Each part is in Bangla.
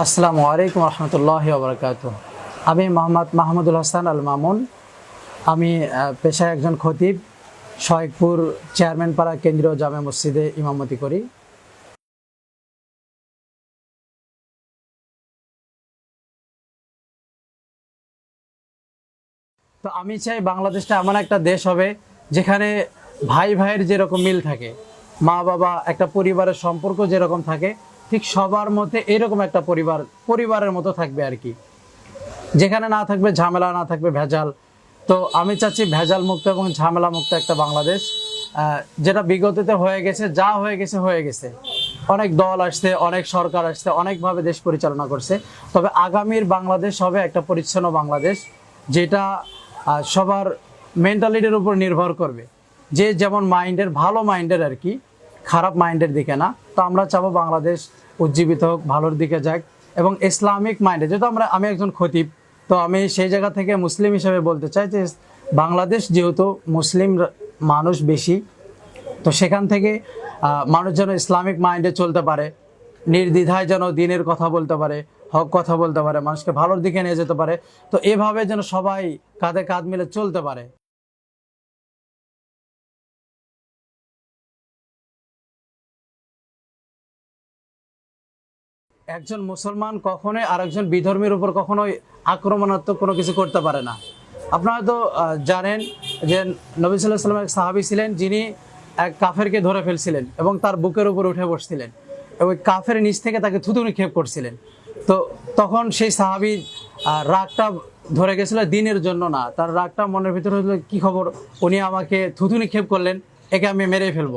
আসসালামু আলাইকুম রহমতুল্লাহ বরকাত আমি মোহাম্মদ মাহমুদুল হাসান আল মামুন আমি পেশায় একজন খতিব শয়েকপুর চেয়ারম্যান পাড়া কেন্দ্রীয় জামে মসজিদে ইমামতি করি। তো আমি চাই বাংলাদেশটা এমন একটা দেশ হবে যেখানে ভাই ভাইয়ের যেরকম মিল থাকে মা বাবা একটা পরিবারের সম্পর্ক যেরকম থাকে ঠিক সবার মধ্যে এরকম একটা পরিবার, পরিবারের মতো থাকবে আর কি। যেখানে না থাকবে ঝামেলা, না থাকবে ভেজাল। তো আমি চাচ্ছি ভেজাল মুক্ত এবং ঝামেলা মুক্ত একটা বাংলাদেশ যেটা বিগততে হয়ে গেছে, যা হয়ে গেছে হয়ে গেছে। অনেক দল আসছে, অনেক সরকার আসছে, অনেকভাবে দেশ পরিচালনা করছে। তবে আগামীর বাংলাদেশ হবে একটা পরিচ্ছন্ন বাংলাদেশ, যেটা সবার মেন্টালিটির উপর নির্ভর করবে। যে যেমন মাইন্ডের ভালো মাইন্ডের আর কি খারাপ মাইন্ডের দিকে না। তো আমরা চাবো বাংলাদেশ উজ্জীবিত হোক, ভালোর দিকে যাক এবং ইসলামিক মাইন্ডে। যেহেতু আমরা, আমি একজন খতিব, তো আমি সেই জায়গা থেকে মুসলিম হিসেবে বলতে চাই যে বাংলাদেশ যেহেতু মুসলিম মানুষ বেশি, তো সেখান থেকে মানুষ যেন ইসলামিক মাইন্ডে চলতে পারে, নির্দ্বিধায় যেন দিনের কথা বলতে পারে, হক কথা বলতে পারে, মানুষকে ভালোর দিকে নিয়ে যেতে পারে, তো এভাবে যেন সবাই কাঁধে কাঁধ মিলে চলতে পারে। একজন মুসলমান কখনোই আরেকজন বিধর্মীর উপর কখনোই আক্রমণাত্মক কোনো কিছু করতে পারে না। আপনারা তো জানেন যে নবী সাল্লাহ এক সাহাবি ছিলেন যিনি এক কাফেরকে ধরে ফেলছিলেন এবং তার বুকের উপর উঠে বসছিলেন ওই কাফের নিচ থেকে তাকে থুতুনি ক্ষেপ করছিলেন। তো তখন সেই সাহাবি রাগটা ধরে গেছিল দিনের জন্য না। তার রাগটা মনের ভিতরে হলো, কি খবর? উনি আমাকে থুতুনি ক্ষেপ করলেন, একে আমি মেরে ফেলব।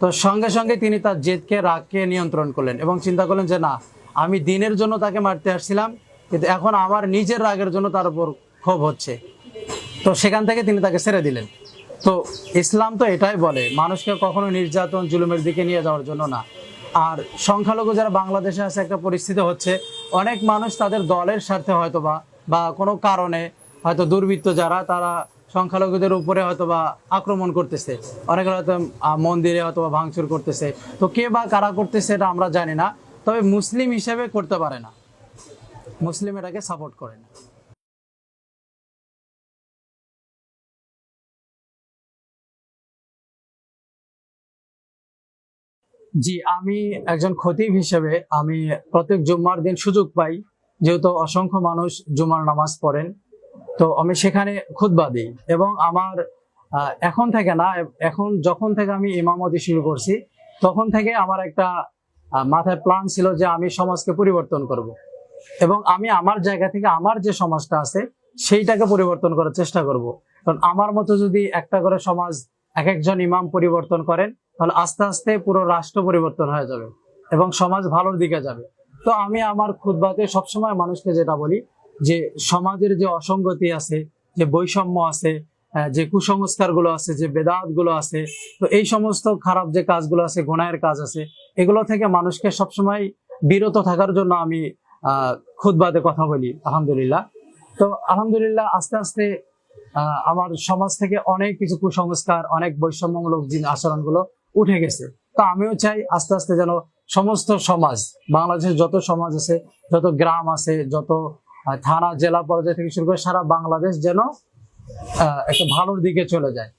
তো সঙ্গে সঙ্গে তিনি তার জেদকে, রাগকে নিয়ন্ত্রণ করলেন এবং চিন্তা করলেন যে, না, আমি দিনের জন্য তাকে মারতে আসছিলাম, কিন্তু এখন আমার নিজের রাগের জন্য তার উপর ক্ষোভ হচ্ছে। তো সেখান থেকে তিনি তাকে ছেড়ে দিলেন। তো ইসলাম তো এটাই বলে, মানুষকে কখনো নির্যাতন, জুলুমের দিকে নিয়ে যাওয়ার জন্য না। আর সংখ্যালঘু যারা বাংলাদেশে আছে, একটা পরিস্থিতি হচ্ছে, অনেক মানুষ তাদের দলের স্বার্থে হয়তো বা বা কোনো কারণে হয়তো দুর্বৃত্ত যারা, তারা সংখ্যালঘুদের উপরে হয়তো বা আক্রমণ করতেছে। অনেকে হয়তো মন্দিরে হয়তো বা ভাঙচুর করতেছে। তো কে বা কারা করতেছে এটা আমরা জানি না, তবে মুসলিম হিসেবে করতে পারে না। মুসলিম এটাকে সাপোর্ট করে না। জি, আমি একজন খতিব হিসেবে আমি প্রত্যেক জুম্মার দিন সুযোগ পাই, যেহেতু অসংখ্য মানুষ জুমার নামাজ পড়েন। তো আমি সেখানে খুতবা দিই এবং আমার এখন থেকে না, এখন যখন থেকে আমি ইমামতি শুরু করছি, তখন থেকে আমার একটা মাথায় প্ল্যান ছিল যে আমি সমাজকে পরিবর্তন করব। এবং আমি আমার জায়গা থেকে আমার যে সমাজটা আছে, সেইটাকে পরিবর্তন করার চেষ্টা করব। কারণ আমার মতো যদি একটা করে সমাজ এক একজন ইমাম পরিবর্তন করেন, তাহলে আস্তে আস্তে পুরো রাষ্ট্র পরিবর্তন হয়ে যাবে এবং সমাজ ভালোর দিকে যাবে তো আমি আমার খুদবাতে সবসময় মানুষকে যেটা বলি যে সমাজের যে অসঙ্গতি আছে, যে বৈষম্য আছে যে কুসংস্কারগুলো আছে, যে বেদাতগুলো আছে, তো এই সমস্ত খারাপ যে কাজগুলো আছে, গুনাহের কাজ আছে, এগুলো থেকে মানুষকে সবসময় বিরত থাকার জন্য আমি, আহ খুদবাতে কথা বলি, আলহামদুলিল্লাহ। তো আলহামদুলিল্লাহ আস্তে আস্তে আমার সমাজ থেকে অনেক কিছু কুসংস্কার, অনেক বৈষম্যমূলক জিন আচরণগুলো উঠে গেছে। তো আমিও চাই আস্তে আস্তে যেন সমস্ত সমাজ, বাংলাদেশের যত সমাজ আছে, যত গ্রাম আছে, যত থানা জেলা পর্যায় থেকে শুরু করে সারা বাংলাদেশ যেন একটা ভালোর দিকে চলে যায়।